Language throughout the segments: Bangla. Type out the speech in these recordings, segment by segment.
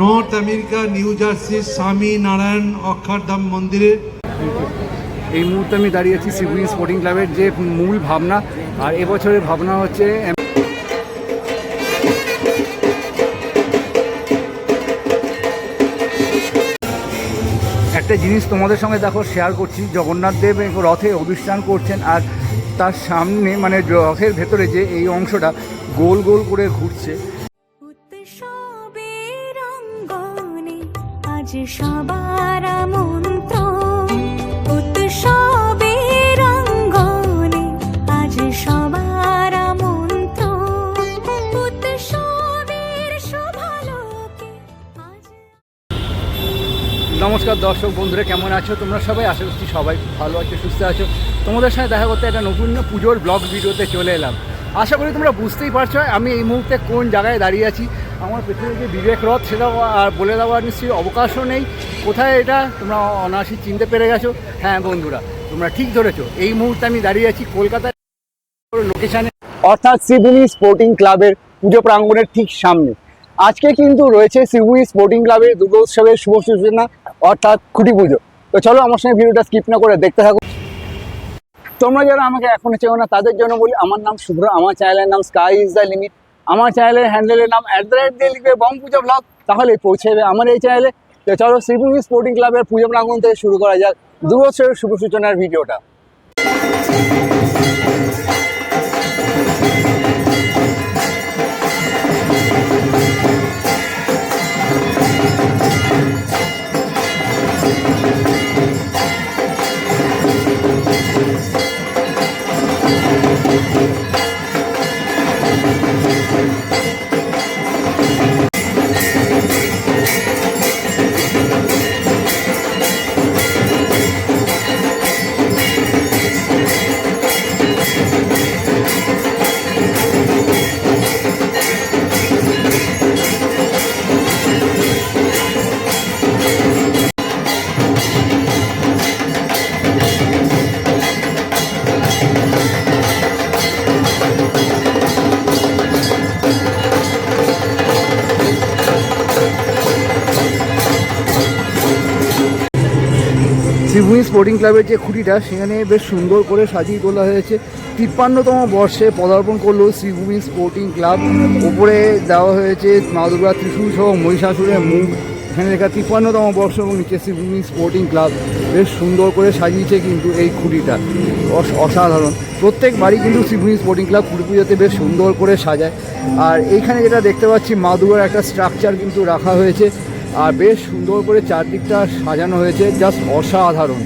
নর্থ আমেরিকা নিউ জার্সির স্বামী নারায়ণ অক্ষরধাম মন্দিরে। এই মুহূর্তে আমি দাঁড়িয়ে আছি সিভিল স্পোর্টিং ক্লাবের যে মূল ভাবনা, আর এবছরের ভাবনা হচ্ছে একটা জিনিস তোমাদের সঙ্গে দেখো শেয়ার করছি। জগন্নাথ দেব রথে অবিষ্টান করছেন, আর তার সামনে মানে রথের ভেতরে যে এই অংশটা গোল গোল করে ঘুরছে। সবার মন্ত্র উৎসবের অঙ্গনে আজ সবার মন্ত্র উৎসবের শোভালোকে নমস্কার দর্শক বন্ধুরা, কেমন আছো তোমরা সবাই? আশা করছি সবাই ভালো আছো, সুস্থ আছো। তোমাদের সাথে দেখা করতে একটা নতুন পুজোর ব্লগ ভিডিওতে চলে এলাম। আশা করি তোমরা বুঝতেই পারছ আমি এই মুহূর্তে কোন জায়গায় দাঁড়িয়ে আছি। আমার পেছনে যে বিবেক রথ, সেটাও আর বলে দেওয়ার নিশ্চয়ই অবকাশও নেই। কোথায় এটা? তোমরা অনায়াসই চিনতে পেরে গেছো। হ্যাঁ বন্ধুরা, তোমরা ঠিক ধরেছো। এই মুহূর্তে আমি দাঁড়িয়ে আছি কলকাতায় লোকেশানে অর্থাৎ শ্রীভূমি স্পোর্টিং ক্লাবের পুজো প্রাঙ্গণের ঠিক সামনে। আজকে কিন্তু রয়েছে শ্রীভূমি স্পোর্টিং ক্লাবের দুর্গোৎসবের শুভ সূচনা, অর্থাৎ খুঁটি পুজো। তো চলো আমার সঙ্গে ভিডিওটা স্কিপ না করে দেখতে থাকো। তোমরা যারা আমাকে এখনও চেও না, তাদের জন্য বলি, আমার নাম শুভ্র, আমার চ্যানেলের নাম স্কাই ইজ দ্য লিমিট আমার চ্যানেলের হ্যান্ডেলের নাম অ্যাট দ্য রেট দিয়ে লিখবে বং পুজো ব্লগ তাহলে পৌঁছে যাবে আমার এই চ্যানেলে তো চলো শ্রীভূমি স্পোর্টিং ক্লাবের পুজো প্রাঙ্গণ থেকে শুরু করা যাক। দু বছরের শুভ সূচনার ভিডিওটা। শ্রীভূমি স্পোর্টিং ক্লাবের যে খুঁটিটা, সেখানে বেশ সুন্দর করে সাজিয়ে তোলা হয়েছে। তিপ্পান্নতম বর্ষে পদার্পণ করল শ্রীভূমি স্পোর্টিং ক্লাব ওপরে দেওয়া হয়েছে মা দুর্গা ত্রিশূল সহ মহিষাসুরের মুখ। এখানে লেখা তিপ্পান্নতম বর্ষ এবং নিচে শ্রীভূমি স্পোর্টিং ক্লাব বেশ সুন্দর করে সাজিয়েছে কিন্তু এই খুঁটিটা। অস- অসাধারণ। প্রত্যেক বাড়ি কিন্তু শ্রীভূমি স্পোর্টিং ক্লাব খুঁটি পুজোতে বেশ সুন্দর করে সাজায়। আর এইখানে যেটা দেখতে পাচ্ছি, মা দুর্গার একটা স্ট্রাকচার কিন্তু রাখা হয়েছে। আর বেশ সুন্দর করে চারদিকটা সাজানো হয়েছে জাস্ট অসাধারণ।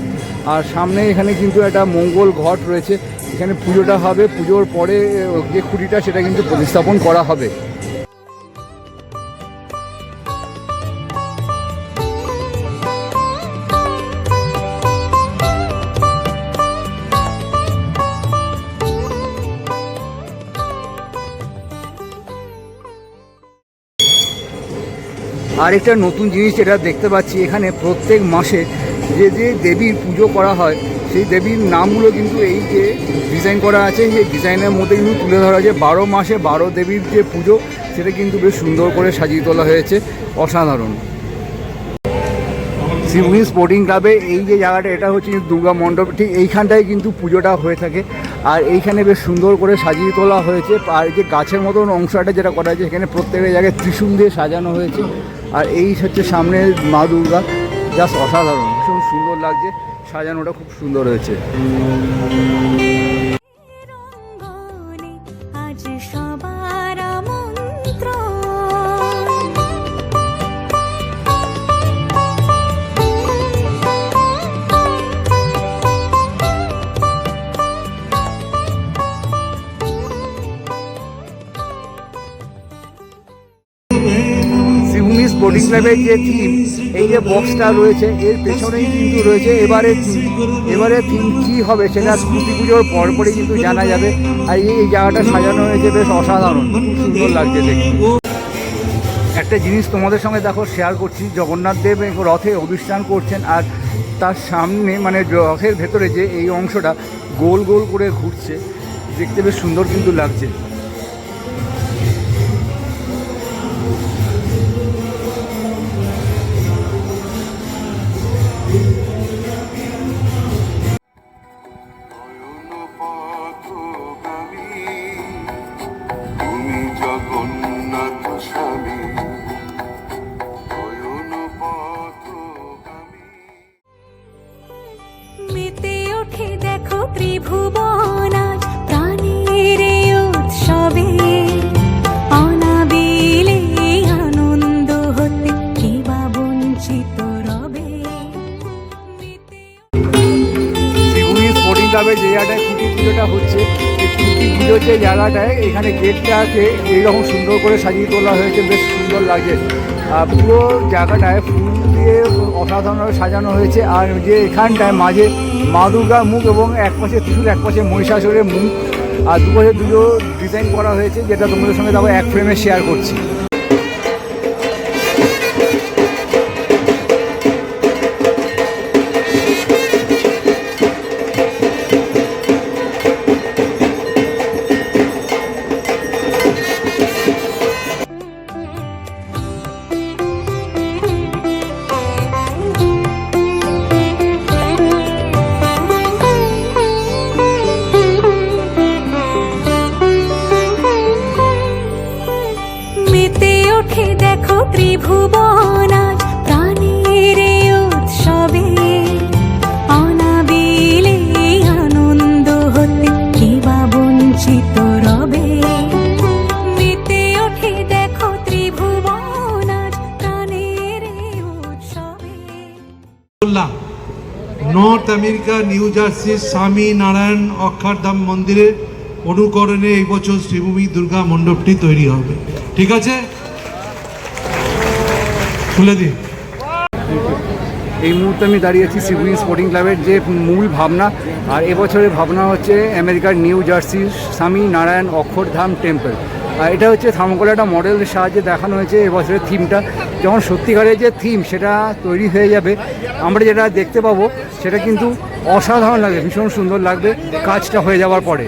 আর সামনে এখানে কিন্তু একটা মঙ্গল ঘট রয়েছে, এখানে পুজোটা হবে, পুজোর পরে যে খুঁটিটা সেটা কিন্তু প্রতিস্থাপন করা হবে। আর একটা নতুন জিনিস যেটা দেখতে পাচ্ছি, এখানে প্রত্যেক মাসে যে যে দেবীর পুজো করা হয়, সেই দেবীর নামগুলো কিন্তু এই যে ডিজাইন করা আছে, সেই ডিজাইনের মধ্যে কিন্তু তুলে ধরা আছে বারো মাসে বারো দেবীর যে পুজো, সেটা কিন্তু বেশ সুন্দর করে সাজিয়ে তোলা হয়েছে। অসাধারণ। শিবভূমি স্পোর্টিং ক্লাবে এই যে জায়গাটা, এটা হচ্ছে দুর্গা মণ্ডপ। ঠিক এইখানটায় কিন্তু পুজোটা হয়ে থাকে। আর এইখানে বেশ সুন্দর করে সাজিয়ে তোলা হয়েছে। আর যে গাছের মতন অংশটা যেটা করা হয়েছে এখানে প্রত্যেকটা জায়গায় ত্রিশূল দিয়ে সাজানো হয়েছে। আর এই হচ্ছে সামনে মা দুর্গা জাস্ট অসাধারণ, ভীষণ সুন্দর লাগছে, সাজানোটা খুব সুন্দর হয়েছে। স্পোর্টিং ক্লাবের যে থিম এই যে বক্সটা রয়েছে, এর পেছনেই কিন্তু রয়েছে এবারে থিম এবারে থিম কী হবে সেটা খুঁটি পুজোর পরপরই কিন্তু জানা যাবে। আর এই জায়গাটা সাজানো হয়েছে বেশ অসাধারণ, খুব সুন্দর লাগছে দেখতে। একটা জিনিস তোমাদের সঙ্গে দেখো শেয়ার করছি। জগন্নাথ দেব রথে অবিষ্টান করছেন আর তার সামনে মানে রথের ভেতরে যে এই অংশটা গোল গোল করে ঘুরছে, দেখতে বেশ সুন্দর কিন্তু লাগছে। ক্লাবের যে জায়গাটায় খুঁটি পুজোটা হচ্ছে, এই খুঁটি পুজোর যে জায়গাটায় এখানে গেটটাকে এইরকম সুন্দর করে সাজিয়ে তোলা হয়েছে, বেশ সুন্দর লাগে আর পুরো জায়গাটায় ফুল দিয়ে অসাধারণভাবে সাজানো হয়েছে, আর যে এখানটায় মাঝে মা দুর্গার মুখ এবং এক পাশে ত্রিশুল, এক পাশে মহিষাসুরের মুখ, আর দুপাশে দুটো ডিজাইন করা হয়েছে, যেটা তোমাদের সঙ্গে তারপর এক ফ্রেমে শেয়ার করছি। আমেরিকা, নিউ জার্সির স্বামী নারায়ণ অক্ষরধাম মন্দিরের অনুকরণে এই বছর শ্রীভূমি দুর্গা মণ্ডপটি তৈরি হবে। ঠিক আছে? খুলে দিন। এই মুহূর্তে আমি দাঁড়িয়ে আছি সিভিল স্পোর্টিং ক্লাবের যে মূল ভাবনা, আর এবছরের ভাবনা হচ্ছে আমেরিকার নিউ জার্সির স্বামী নারায়ণ অক্ষরধাম টেম্পল। আর এটা হচ্ছে থার্মোকলের একটা মডেলের সাহায্যে দেখানো হয়েছে এবছরের থিমটা যখন সত্যিকারের যে থিম সেটা তৈরি হয়ে যাবে, আমরা যেটা দেখতে পাবো, সেটা কিন্তু অসাধারণ লাগবে, ভীষণ সুন্দর লাগবে কাজটা হয়ে যাওয়ার পরে।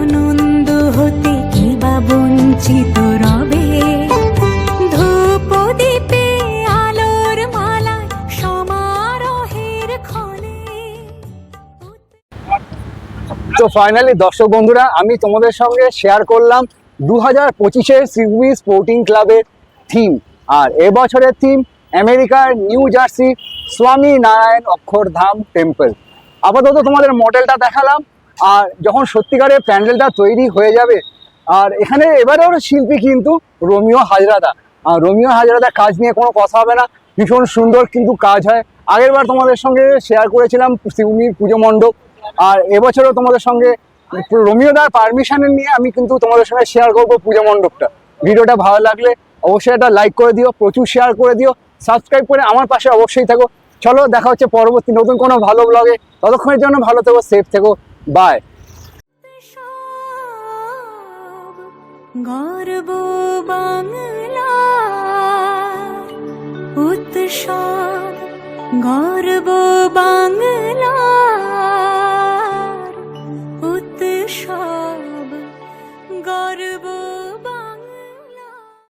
আনন্দ হতে বঞ্চিত তো ফাইনালি দর্শক বন্ধুরা, আমি তোমাদের সঙ্গে শেয়ার করলাম দু হাজার পঁচিশের সিডনি স্পোর্টিং ক্লাবের থিম আর এবছরের থিম আমেরিকার নিউ জার্সি স্বামী নারায়ণ অক্ষরধাম টেম্পল আপাতত তোমাদের মডেলটা দেখালাম, আর যখন সত্যিকারের প্যান্ডেলটা তৈরি হয়ে যাবে, আর এখানে এবারেও শিল্পী কিন্তু রোমিও হাজরাদা। আর রোমিও হাজরাদা কাজ নিয়ে কোনো কথা হবে না, ভীষণ সুন্দর কিন্তু কাজ হয়। আগেরবার তোমাদের সঙ্গে শেয়ার করেছিলাম শিবমির পুজো মণ্ডপ আর এবছরও তোমাদের সঙ্গে রোমিওদার পারমিশনের নিয়ে আমি কিন্তু তোমাদের সঙ্গে শেয়ার করব পুজো মণ্ডপটা। ভিডিওটা ভালো লাগলে অবশ্যই একটা লাইক করে দিও, প্রচুর শেয়ার করে দিও সাবস্ক্রাইব করে আমার পাশে অবশ্যই থাকো। চলো, দেখা হচ্ছে পরবর্তী নতুন কোনো ভালো ব্লগে ততক্ষণের জন্য ভালো থেকো সেফ থেকো বাই গর্ব বাংলা, উৎসব গর্ব বাংলা।